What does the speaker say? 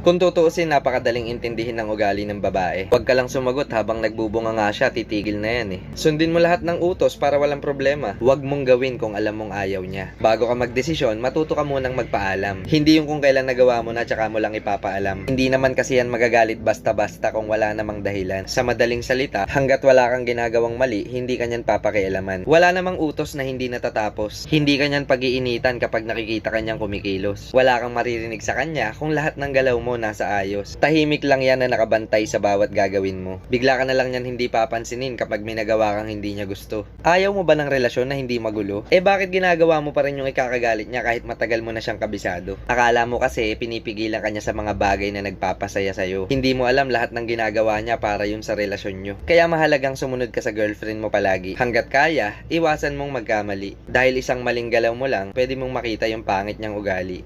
Kung tutuusin, napakadaling intindihin ng ugali ng babae. Huwag ka lang sumagot habang nagbubunga nga siya, titigil na yan eh. Sundin mo lahat ng utos para walang problema. Huwag mong gawin kung alam mong ayaw niya. Bago ka magdesisyon, matuto ka munang magpaalam. Hindi yung kung kailan nagawa mo na tsaka mo lang ipapaalam. Hindi naman kasi yan magagalit basta-basta kung wala namang dahilan. Sa madaling salita, hanggat wala kang ginagawang mali, hindi ka niyan papakialaman. Wala namang utos na hindi natatapos. Hindi ka niyan pag-iinitan kapag nakikita kanyang kumikilos. Wala kang maririnig sa kanya kung lahat ng galaw mo nasa ayos. Tahimik lang yan na nakabantay sa bawat gagawin mo. Bigla ka na lang yan hindi papansinin kapag may nagawa kang hindi niya gusto. Ayaw mo ba ng relasyon na hindi magulo? Eh bakit ginagawa mo pa rin yung ikakagalit niya kahit matagal mo na siyang kabisado? Akala mo kasi pinipigilan ka niya sa mga bagay na nagpapasaya sa'yo. Hindi mo alam lahat ng ginagawa niya para yun sa relasyon nyo. Kaya mahalagang sumunod ka sa girlfriend mo palagi. Hanggat kaya, iwasan mong magkamali. Dahil isang maling galaw mo lang, pwede mong makita yung pangit niyang ugali.